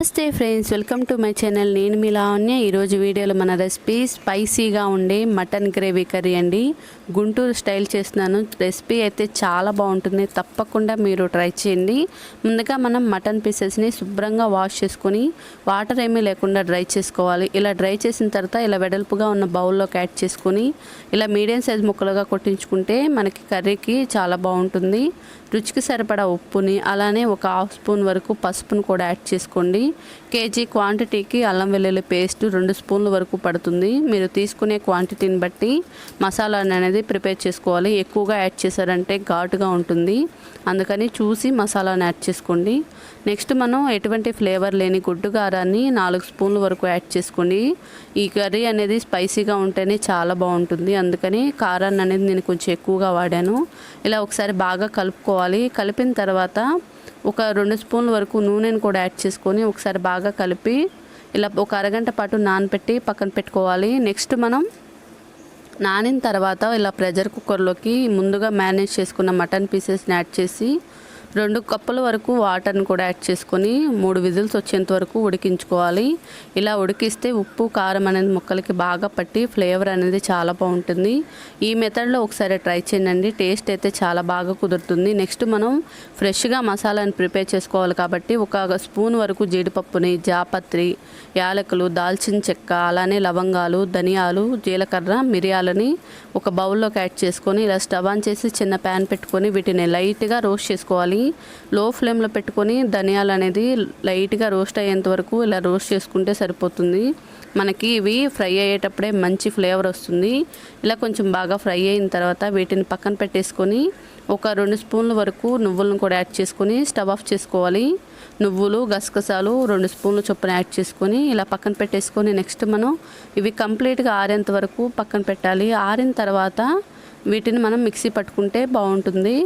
నమస్తే friends welcome to my channel. నేను మీ లావణ్య. ఈరోజు వీడియోలో మన రెసిపీ స్పైసీగా ఉండే మటన్ గ్రేవీ కర్రీ అండి. గుంటూరు స్టైల్ చేస్తున్నాను. రెసిపీ అయితే చాలా బాగుంటుంది. తప్పకుండా మీరు ట్రై చేయండి. ముందుగా మనం మటన్ పీసెస్ని శుభ్రంగా వాష్ చేసుకొని వాటర్ ఏమీ లేకుండా డ్రై చేసుకోవాలి. ఇలా డ్రై చేసిన తర్వాత ఇలా వెడల్పుగా ఉన్న బౌల్లోకి యాడ్ చేసుకొని ఇలా మీడియం సైజ్ ముక్కలుగా కొట్టించుకుంటే మనకి కర్రీకి చాలా బాగుంటుంది. రుచికి సరిపడా ఉప్పుని అలానే ఒక హాఫ్ స్పూన్ వరకు పసుపును కూడా యాడ్ చేసుకోండి. కేజీ క్వాంటిటీకి అల్లం వెల్లుల్లి పేస్ట్ రెండు స్పూన్ల వరకు పడుతుంది. మీరు తీసుకునే క్వాంటిటీని బట్టి మసాలా అనేది ప్రిపేర్ చేసుకోవాలి. ఎక్కువగా యాడ్ చేశారంటే ఘాటుగా ఉంటుంది. అందుకని చూసి మసాలాను యాడ్ చేసుకోండి. నెక్స్ట్ మనం ఎటువంటి ఫ్లేవర్ లేని గుడ్డు కారాన్ని నాలుగు స్పూన్ల వరకు యాడ్ చేసుకోండి. ఈ కర్రీ అనేది స్పైసీగా ఉంటేనే చాలా బాగుంటుంది. అందుకని కారాన్ని అనేది నేను కొంచెం ఎక్కువగా వాడాను. ఇలా ఒకసారి బాగా కలుపుకోవాలి. కలిపిన తర్వాత ఒక రెండు స్పూన్ల వరకు నూనెను కూడా యాడ్ చేసుకొని ఒకసారి బాగా కలిపి ఇలా ఒక అరగంట పాటు నానబెట్టి పక్కన పెట్టుకోవాలి. నెక్స్ట్ మనం నానిన తర్వాత ఇలా ప్రెషర్ కుక్కర్లోకి ముందుగా మేనేజ్ చేసుకున్న మటన్ పీసెస్ని యాడ్ చేసి రెండు కప్పుల వరకు వాటర్ని కూడా యాడ్ చేసుకొని మూడు విజిల్స్ వచ్చేంత వరకు ఉడికించుకోవాలి. ఇలా ఉడికిస్తే ఉప్పు కారం అనేది ముక్కలకి బాగా పట్టి ఫ్లేవర్ అనేది చాలా బాగుంటుంది. ఈ మెథడ్లో ఒకసారి ట్రై చేయండి. టేస్ట్ అయితే చాలా బాగా కుదురుతుంది. నెక్స్ట్ మనం ఫ్రెష్గా మసాలాని ప్రిపేర్ చేసుకోవాలి కాబట్టి ఒక స్పూన్ వరకు జీడిపప్పుని జాపత్రి యాలకులు దాల్చిన చెక్క అలానే లవంగాలు ధనియాలు జీలకర్ర మిరియాలని ఒక బౌల్లోకి యాడ్ చేసుకొని ఇలా స్టవ్ ఆన్ చేసి చిన్న ప్యాన్ పెట్టుకొని వీటిని లైట్గా రోస్ట్ చేసుకోవాలి. లో ఫ్లేమ్లో పెట్టుకొని ధనియాలు అనేది లైట్గా రోస్ట్ అయ్యేంత వరకు ఇలా రోస్ట్ చేసుకుంటే సరిపోతుంది. మనకి ఇవి ఫ్రై అయ్యేటప్పుడే మంచి ఫ్లేవర్ వస్తుంది. ఇలా కొంచెం బాగా ఫ్రై అయిన తర్వాత వీటిని పక్కన పెట్టేసుకొని ఒక రెండు స్పూన్ల వరకు నువ్వులను కూడా యాడ్ చేసుకొని స్టవ్ ఆఫ్ చేసుకోవాలి. నువ్వులు గసగసాలు రెండు స్పూన్లు చొప్పున యాడ్ చేసుకొని ఇలా పక్కన పెట్టేసుకొని నెక్స్ట్ మనం ఇవి కంప్లీట్గా ఆరేంత వరకు పక్కన పెట్టాలి. ఆరిన తర్వాత వీటిని మనం మిక్సీ పట్టుకుంటే బాగుంటుంది.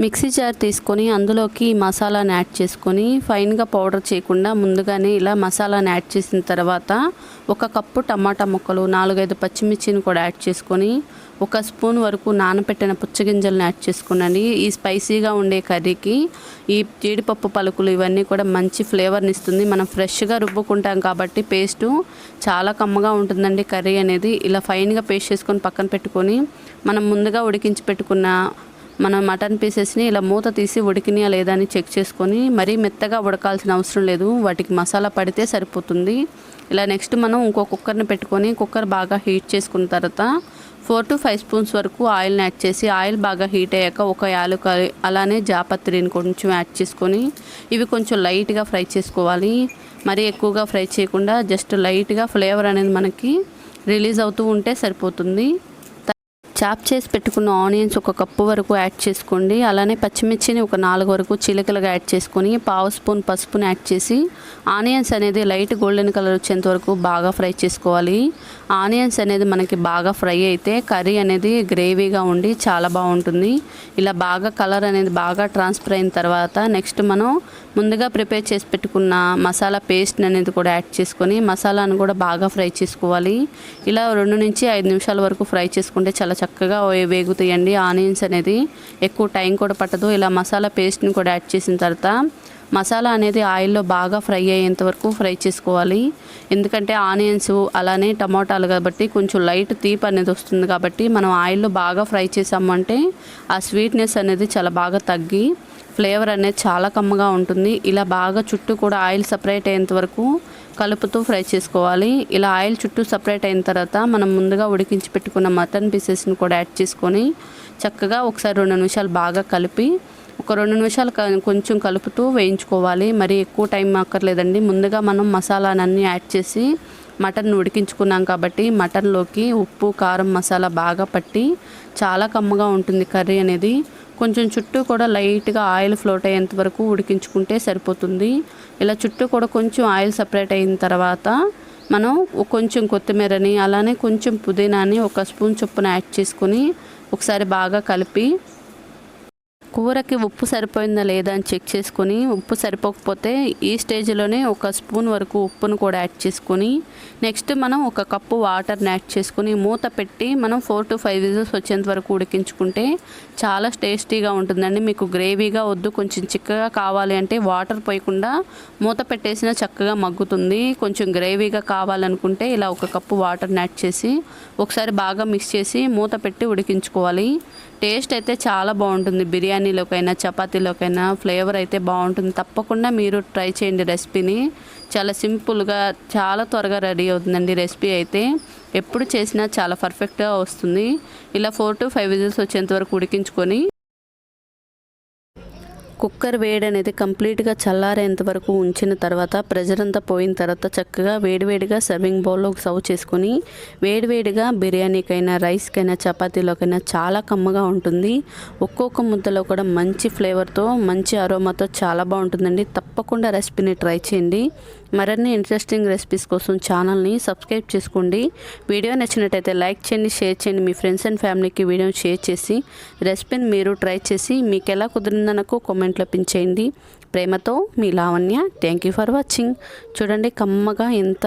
మిక్సీ జార్ తీసుకొని అందులోకి ఈ మసాలాని యాడ్ చేసుకొని ఫైన్గా పౌడర్ చేయకుండా ముందుగానే ఇలా మసాలాని యాడ్ చేసిన తర్వాత ఒక కప్పు టమాటా ముక్కలు నాలుగైదు పచ్చిమిర్చిని కూడా యాడ్ చేసుకొని ఒక స్పూన్ వరకు నానబెట్టిన పుచ్చగింజలను యాడ్ చేసుకునండి. ఈ స్పైసీగా ఉండే కర్రీకి ఈ జీడిపప్పు పలుకులు ఇవన్నీ కూడా మంచి ఫ్లేవర్ని ఇస్తుంది. మనం ఫ్రెష్గా రుబ్బుకుంటాం కాబట్టి పేస్టు చాలా కమ్మగా ఉంటుందండి కర్రీ అనేది. ఇలా ఫైన్గా పేస్ట్ చేసుకొని పక్కన పెట్టుకొని మనం ముందుగా ఉడికించి పెట్టుకున్న మనం మటన్ పీసెస్ని ఇలా మూత తీసి ఉడికినాయా లేదా అని చెక్ చేసుకొని మరీ మెత్తగా ఉడకాల్సిన అవసరం లేదు. వాటికి మసాలా పడితే సరిపోతుంది. ఇలా నెక్స్ట్ మనం ఇంకో కుక్కర్ని పెట్టుకొని కుక్కర్ బాగా హీట్ చేసుకున్న తర్వాత ఫోర్ టు ఫైవ్ స్పూన్స్ వరకు ఆయిల్ని యాడ్ చేసి ఆయిల్ బాగా హీట్ అయ్యాక ఒక యాలుక అలానే జాపత్రిని కొంచెం యాడ్ చేసుకొని ఇవి కొంచెం లైట్గా ఫ్రై చేసుకోవాలి. మరీ ఎక్కువగా ఫ్రై చేయకుండా జస్ట్ లైట్గా ఫ్లేవర్ అనేది మనకి రిలీజ్ అవుతూ ఉంటే సరిపోతుంది. చాప్ చేసి పెట్టుకున్న ఆనియన్స్ ఒక కప్పు వరకు యాడ్ చేసుకోండి. అలానే పచ్చిమిర్చిని ఒక నాలుగు వరకు చిలకలుగా యాడ్ చేసుకొని పావు స్పూన్ పసుపుని యాడ్ చేసి ఆనియన్స్ అనేది లైట్ గోల్డెన్ కలర్ వచ్చేంత వరకు బాగా ఫ్రై చేసుకోవాలి. ఆనియన్స్ అనేది మనకి బాగా ఫ్రై అయితే కర్రీ అనేది గ్రేవీగా ఉండి చాలా బాగుంటుంది. ఇలా బాగా కలర్ అనేది బాగా ట్రాన్స్ఫర్ అయిన తర్వాత నెక్స్ట్ మనం ముందుగా ప్రిపేర్ చేసి పెట్టుకున్న మసాలా పేస్ట్ అనేది కూడా యాడ్ చేసుకొని మసాలాను కూడా బాగా ఫ్రై చేసుకోవాలి. ఇలా రెండు నుంచి ఐదు నిమిషాల వరకు ఫ్రై చేసుకుంటే చాలా చక్కగా చక్కగా వేగుతాయండి. ఆనియన్స్ అనేది ఎక్కువ టైం కూడా పట్టదు. ఇలా మసాలా పేస్ట్ని కూడా యాడ్ చేసిన తర్వాత మసాలా అనేది ఆయిల్లో బాగా ఫ్రై అయ్యేంత వరకు ఫ్రై చేసుకోవాలి. ఎందుకంటే ఆనియన్స్ అలానే టమాటాలు కాబట్టి కొంచెం లైట్ తీపి అనేది వస్తుంది కాబట్టి మనం ఆయిల్లో బాగా ఫ్రై చేసామంటే ఆ స్వీట్నెస్ అనేది చాలా బాగా తగ్గి ఫ్లేవర్ అనేది చాలా కమ్మగా ఉంటుంది. ఇలా బాగా చుట్టూ కూడా ఆయిల్ సపరేట్ అయ్యేంత వరకు కలుపుతూ ఫ్రై చేసుకోవాలి. ఇలా ఆయిల్ చుట్టూ సపరేట్ అయిన తర్వాత మనం ముందుగా ఉడికించి పెట్టుకున్న మటన్ పీసెస్ని కూడా యాడ్ చేసుకొని చక్కగా ఒకసారి రెండు నిమిషాలు బాగా కలిపి ఒక రెండు నిమిషాలు కొంచెం కలుపుతూ వేయించుకోవాలి. మరి ఎక్కువ టైం అక్కర్లేదండి. ముందుగా మనం మసాలానన్నీ యాడ్ చేసి మటన్ ఉడికించుకున్నాం కాబట్టి మటన్లోకి ఉప్పు కారం మసాలా బాగా పట్టి చాలా కమ్మగా ఉంటుంది కర్రీ అనేది. కొంచెం చుట్టూ కూడా లైట్గా ఆయిల్ ఫ్లోట్ అయ్యేంత వరకు ఉడికించుకుంటే సరిపోతుంది. ఇలా చుట్టూ కూడా కొంచెం ఆయిల్ సపరేట్ అయిన తర్వాత మనం కొంచెం కొత్తిమీరని అలానే కొంచెం పుదీనాని ఒక స్పూన్ చొప్పున యాడ్ చేసుకొని ఒకసారి బాగా కలిపి కూరకి ఉప్పు సరిపోయిందా లేదా అని చెక్ చేసుకొని ఉప్పు సరిపోకపోతే ఈ స్టేజ్లోనే ఒక స్పూన్ వరకు ఉప్పును కూడా యాడ్ చేసుకొని నెక్స్ట్ మనం ఒక కప్పు వాటర్ని యాడ్ చేసుకొని మూత పెట్టి మనం ఫోర్ టు ఫైవ్ విజిల్స్ వచ్చేంత వరకు ఉడికించుకుంటే చాలా టేస్టీగా ఉంటుందండి. మీకు గ్రేవీగా వద్దు కొంచెం చిక్కగా కావాలి అంటే వాటర్ పోయకుండా మూత పెట్టేసిన చక్కగా మగ్గుతుంది. కొంచెం గ్రేవీగా కావాలనుకుంటే ఇలా ఒక కప్పు వాటర్ని యాడ్ చేసి ఒకసారి బాగా మిక్స్ చేసి మూత పెట్టి ఉడికించుకోవాలి. టేస్ట్ అయితే చాలా బాగుంటుంది. బిర్యానీ బిర్యానీలోకైనా చపాతీలోకైనా ఫ్లేవర్ అయితే బాగుంటుంది. తప్పకుండా మీరు ట్రై చేయండి రెసిపీని. చాలా సింపుల్గా చాలా త్వరగా రెడీ అవుతుందండి రెసిపీ అయితే. ఎప్పుడు చేసినా చాలా పర్ఫెక్ట్గా వస్తుంది. ఇలా ఫోర్ టు ఫైవ్ విజిల్స్ వచ్చేంత వరకు ఉడికించుకొని కుక్కర్ వేడి అనేది కంప్లీట్గా చల్లారేంత వరకు ఉంచిన తర్వాత ప్రెజర్ అంతా పోయిన తర్వాత చక్కగా వేడివేడిగా సర్వింగ్ బౌల్లో సర్వ్ చేసుకొని వేడివేడిగా బిర్యానీకైనా రైస్కైనా చపాతీలోకైనా చాలా కమ్మగా ఉంటుంది. ఒక్కొక్క ముద్దలో కూడా మంచి ఫ్లేవర్తో మంచి అరోమాతో చాలా బాగుంటుందండి. తప్పకుండా రెసిపీని ట్రై చేయండి. మరిన్ని ఇంట్రెస్టింగ్ రెసిపీస్ కోసం ఛానల్ని సబ్స్క్రైబ్ చేసుకోండి. వీడియో నచ్చినట్టయితే లైక్ చేయండి షేర్ చేయండి. మీ ఫ్రెండ్స్ అండ్ ఫ్యామిలీకి వీడియో షేర్ చేసి రెసిపీని మీరు ట్రై చేసి మీకు ఎలా కుదిరిందో నాకు కామెంట్లో పిన్ ప్రేమతో మీ Lavanya thank you for watching చూడండి కమ్మగా ఎంత